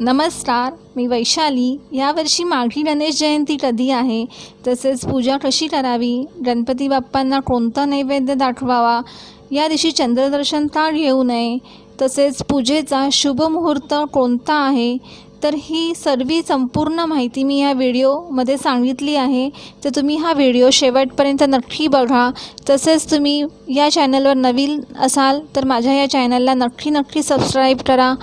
नमस्कार मी वैशाली. यावर्षी माघी गणेश जयंती कधी आहे? तसेच पूजा कशी करावी? गणपती बाप्पांना कोणता नैवेद्य दाखवावा? या दिवशी चंद्रदर्शन का घेऊ नये? तसेच पूजेचा शुभ मुहूर्त कोणता आहे? तर ही सर्व संपूर्ण माहिती मी या व्हिडिओमध्ये सांगितली आहे. तर तुम्ही हा व्हिडिओ शेवटपर्यंत नक्की बघा. तसेच तुम्ही या चॅनलवर नवीन असाल तर माझ्या या चॅनलला नक्की नक्की सबस्क्राईब करा.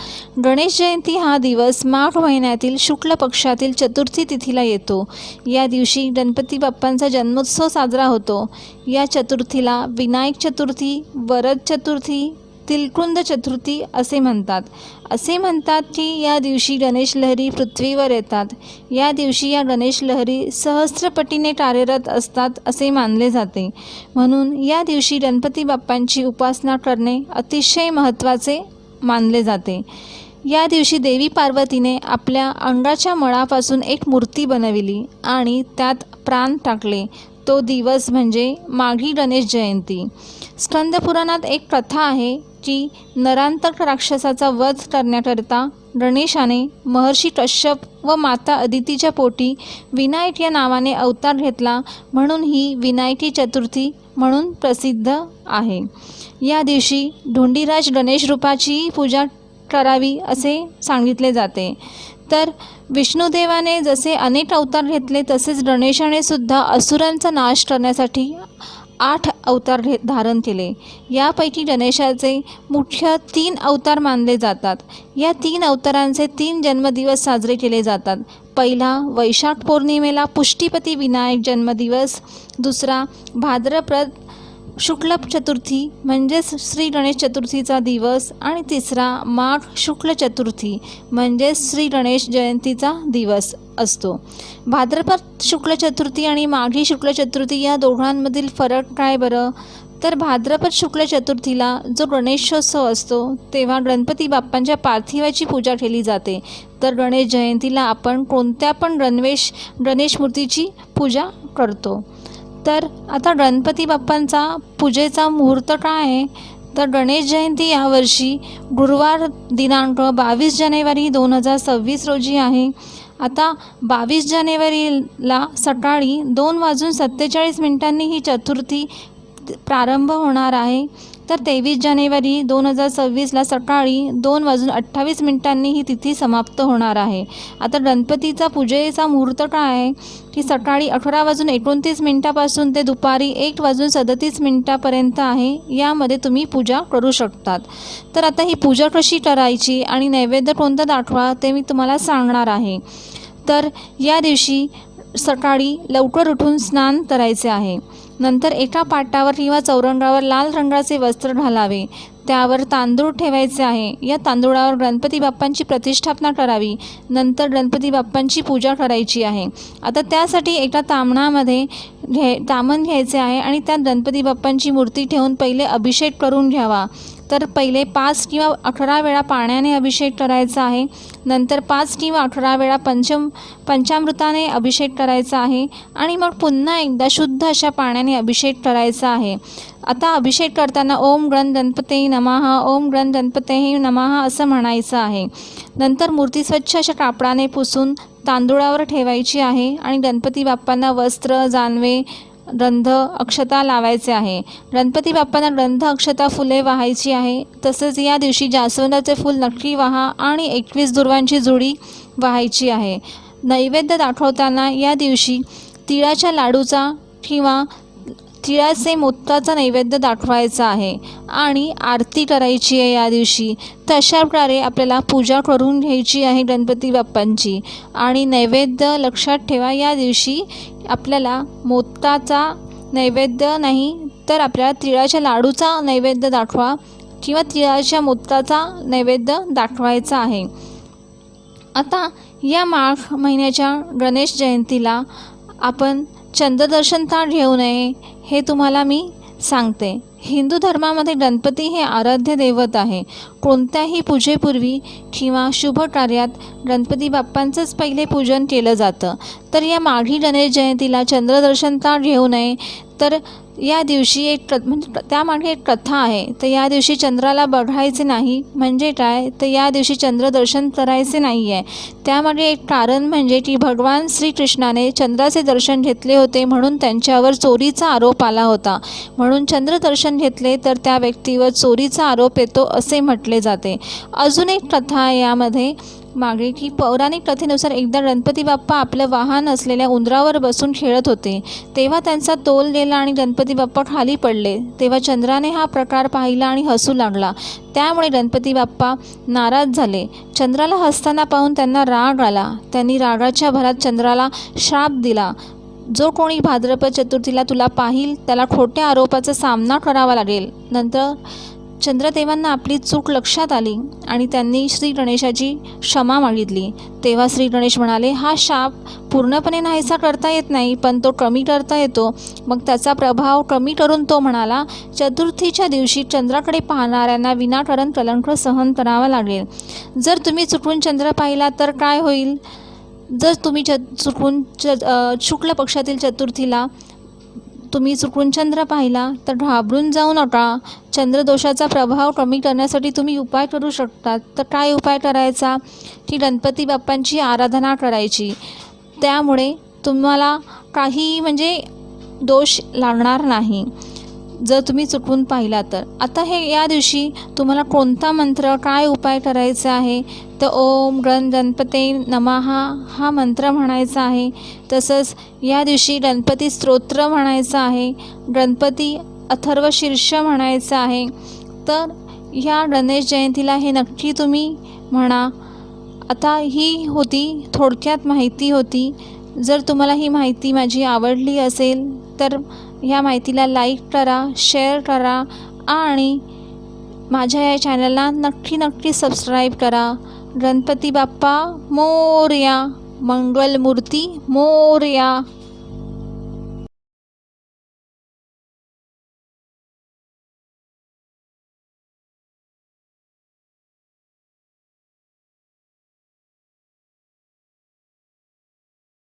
गणेश जयंती हा दिवस माघ महिन्यातील शुक्ल पक्षातील चतुर्थी तिथीला येतो. या दिवशी गणपती बाप्पांचा जन्मोत्सव साजरा होतो. या चतुर्थीला विनायक चतुर्थी वरद चतुर्थी तिलकुंद चतुर्थी असे म्हणतात. असे म्हणतात की या दिवशी गणेश लहरी पृथ्वीवर येतात. या दिवशी या गणेश लहरी सहस्रपटीने कार्यरत असतात असे मानले जाते. म्हणून या दिवशी गणपती बाप्पांची उपासना करणे अतिशय महत्त्वाचे मानले जाते. या दिवशी देवी पार्वतीने आपल्या अंगाच्या मळापासून एक मूर्ती बनविली आणि त्यात प्राण टाकले. तो दिवस म्हणजे माघी गणेश जयंती. स्कंदपुराणात एक कथा आहे की नरांतक राक्षसाचा वध करण्याकरिता गणेशाने महर्षी कश्यप व माता अदितीच्या पोटी विनायक या नावाने अवतार घेतला म्हणून ही विनायकी चतुर्थी म्हणून प्रसिद्ध आहे. या दिवशी धोंडीराज गणेश रूपाची पूजा करावी असे सांगितले जाते. तर विष्णुदेवाने जसे अनेक अवतार घेतले तसेच गणेशाने सुद्धा असुरांचा नाश करण्यासाठी आठ अवतार घे धारण केले. यापैकी गणेशाचे मुख्य तीन अवतार मानले जातात. या तीन अवतारांचे तीन जन्मदिवस साजरे केले जातात. पहिला वैशाख पौर्णिमेला पुष्टीपती विनायक जन्मदिवस. दुसरा भाद्रप्रद शुक्ल चतुर्थी म्हणजेच श्री गणेश चतुर्थीचा दिवस आणि तिसरा माघ शुक्ल चतुर्थी म्हणजेच श्री गणेश जयंतीचा दिवस असतो. भाद्रपद शुक्ल चतुर्थी आणि माघी शुक्ल चतुर्थी या दोघांमधील फरक काय बरं? तर भाद्रपद शुक्ल चतुर्थीला जो गणेशोत्सव असतो तेव्हा गणपती बाप्पांच्या पार्थिवाची पूजा केली जाते. तर गणेश जयंतीला आपण कोणत्या पण गणवेश गणेश मूर्तीची पूजा करतो. तर आता गणपती बाप्पांचा पूजेचा मुहूर्त काय आहे? तर गणेश जयंती यावर्षी गुरुवार दिनांक बावीस जानेवारी दोन हजार सव्वीस रोजी आहे. आता बावीस जानेवारीला सकाळी दोन वाजून सत्तेचाळीस मिनिटांनी ही चतुर्थी प्रारंभ होणार आहे. तर तेवीस जानेवारी दोन हजार सव्वीसला सकाळी दोन वाजून अठ्ठावीस मिनिटांनी ही तिथी समाप्त होणार आहे. आता गणपतीचा पूजेचा मुहूर्त काय आहे? की सकाळी अठरा वाजून एकोणतीस मिनिटापासून ते दुपारी एक वाजून सदतीस मिनिटापर्यंत आहे यामध्ये तुम्ही पूजा करू शकतात. तर आता ही पूजा कशी करायची आणि नैवेद्य कोणतं दाखवा ते मी तुम्हाला सांगणार आहे. तर या दिवशी सकाळी लवकर उठून स्नान करायचे आहे. नंतर एका पाटावर किंवा चौरंगावर लाल रंगाचे वस्त्र घालावे. त्यावर तांदूळ ठेवायचे आहे. या तांदूळावर गणपती बाप्पांची प्रतिष्ठापना करावी. नंतर गणपती बाप्पांची पूजा करायची आहे. आता त्यासाठी एका तामणामध्ये घे तामण घ्यायचे आहे आणि त्यात गणपती बाप्पांची मूर्ती ठेवून पहिले अभिषेक करून घ्यावा. तर पहिले पाच किंवा अठरा वेळा पाण्याने अभिषेक करायचा आहे. नंतर पाच किंवा अठरा वेळा पंचम पंचामृताने अभिषेक करायचा आहे. आणि मग पुन्हा एकदा शुद्ध अशा पाण्याने अभिषेक करायचा आहे. आता अभिषेक करताना ओम गण गणपते नमहा ओम गण गणपते नमहा असं म्हणायचं आहे. नंतर मूर्ती स्वच्छ अशा कापडाने पुसून तांदूळावर ठेवायची आहे आणि गणपती बाप्पांना वस्त्र जानवे गंध अक्षता लावायचे आहे. गणपती बाप्पांना गंध अक्षता फुले वाहायची आहे. तसेच या दिवशी जास्वंदाचे फूल नक्की वाहा आणि एकवीस दुर्वांची जुडी वाहायची आहे. नैवेद्य दाखवताना या दिवशी तिळाच्या लाडूचा किंवा तिळाचे मोदकाचा नैवेद्य दाखवायचा आहे आणि आरती करायची आहे या दिवशी. तशा प्रकारे आपल्याला पूजा करून घ्यायची आहे गणपती बाप्पांची. आणि नैवेद्य लक्षात ठेवा या दिवशी आपल्याला मोत्ताचा नैवेद्य नाही तर आपल्याला तिळाच्या लाडूचा नैवेद्य दाखवा किंवा तिळाच्या मोत्ताचा नैवेद्य दाखवायचा आहे. आता या माघ महिन्याच्या गणेश जयंतीला आपण चंद्रदर्शन ताण घेऊ नये हे तुम्हाला मी सांगते. हिंदू धर्मामध्ये गणपती हे आराध्य दैवत आहे. कोणत्याही पूजेपूर्वी किंवा शुभ कार्यात गणपती बाप्पांचंच पहिले पूजन केलं जातं. तर या माघी गणेश जयंतीला चंद्रदर्शन ताण घेऊ नये तर या दिवशी एक प्र म्हणजे त्यामागे एक कथा आहे. तर या दिवशी चंद्राला बघायचे नाही म्हणजे काय? तर या दिवशी चंद्रदर्शन करायचे नाही आहे त्यामागे एक कारण म्हणजे की भगवान श्रीकृष्णाने चंद्राचे दर्शन घेतले होते म्हणून त्यांच्यावर चोरीचा आरोप आला होता. म्हणून चंद्रदर्शन घेतले तर त्या व्यक्तीवर चोरीचा आरोप येतो असे म्हटले जाते. अजून एक कथा आहे यामध्ये. मागे की पौराणिक कथेनुसार एकदा गणपती बाप्पा आपलं वाहन असलेल्या उंदरावर बसून खेळत होते. तेव्हा त्यांचा तोल गेला आणि गणपती बाप्पा खाली पडले. तेव्हा चंद्राने हा प्रकार पाहिला आणि हसू लागला. त्यामुळे गणपती बाप्पा नाराज झाले. चंद्राला हसताना पाहून त्यांना राग आला. त्यांनी रागाच्या भरात चंद्राला श्राप दिला. जो कोणी भाद्रपद चतुर्थीला तुला पाहिल त्याला खोट्या आरोपाचा सामना करावा लागेल. नंतर चंद्रदेवांना आपली चूक लक्षात आली आणि त्यांनी श्री गणेशाची क्षमा मागितली. तेव्हा श्री गणेश म्हणाले हा शाप पूर्णपणे नाहीसा करता येत नाही पण तो कमी करता येतो. मग त्याचा प्रभाव कमी करून तो म्हणाला चतुर्थीच्या दिवशी चंद्राकडे पाहणाऱ्यांना विनाकारण कलंक सहन करावा लागेल. जर तुम्ही चुकून चंद्र पाहिला तर काय होईल? जर तुम्ही च चुकून च शुक्ल पक्षातील चतुर्थीला तुम्ही चुकून चंद्र पाहिला तर घाबरून जाऊ नका. चंद्रदोषाचा प्रभाव कमी करण्यासाठी तुम्ही उपाय करू शकतात. तर काय उपाय करायचा? की गणपती बाप्पांची आराधना करायची. त्यामुळे तुम्हाला काही म्हणजे दोष लागणार नाही. जर तुम्ही चुकून पाहिला तर. आता हे या दिवशी तुम्हाला कोणता मंत्र काय उपाय करायचा आहे? तर ओम गण गणपते नमाहा हा मंत्र म्हणायचा आहे. तसंच या दिवशी गणपती स्तोत्र म्हणायचं आहे. गणपती अथर्व शीर्ष म्हणायचं आहे. तर ह्या गणेश जयंतीला हे नक्की तुम्ही म्हणा. आता ही होती थोडक्यात माहिती होती. जर तुम्हाला ही माहिती माझी आवडली असेल तर ह्या माहितीला लाईक करा शेअर करा आणि माझ्या या चॅनलला नक्की नक्की सबस्क्राईब करा. गणपती बाप्पा मोरया मंगलमूर्ती मोरया.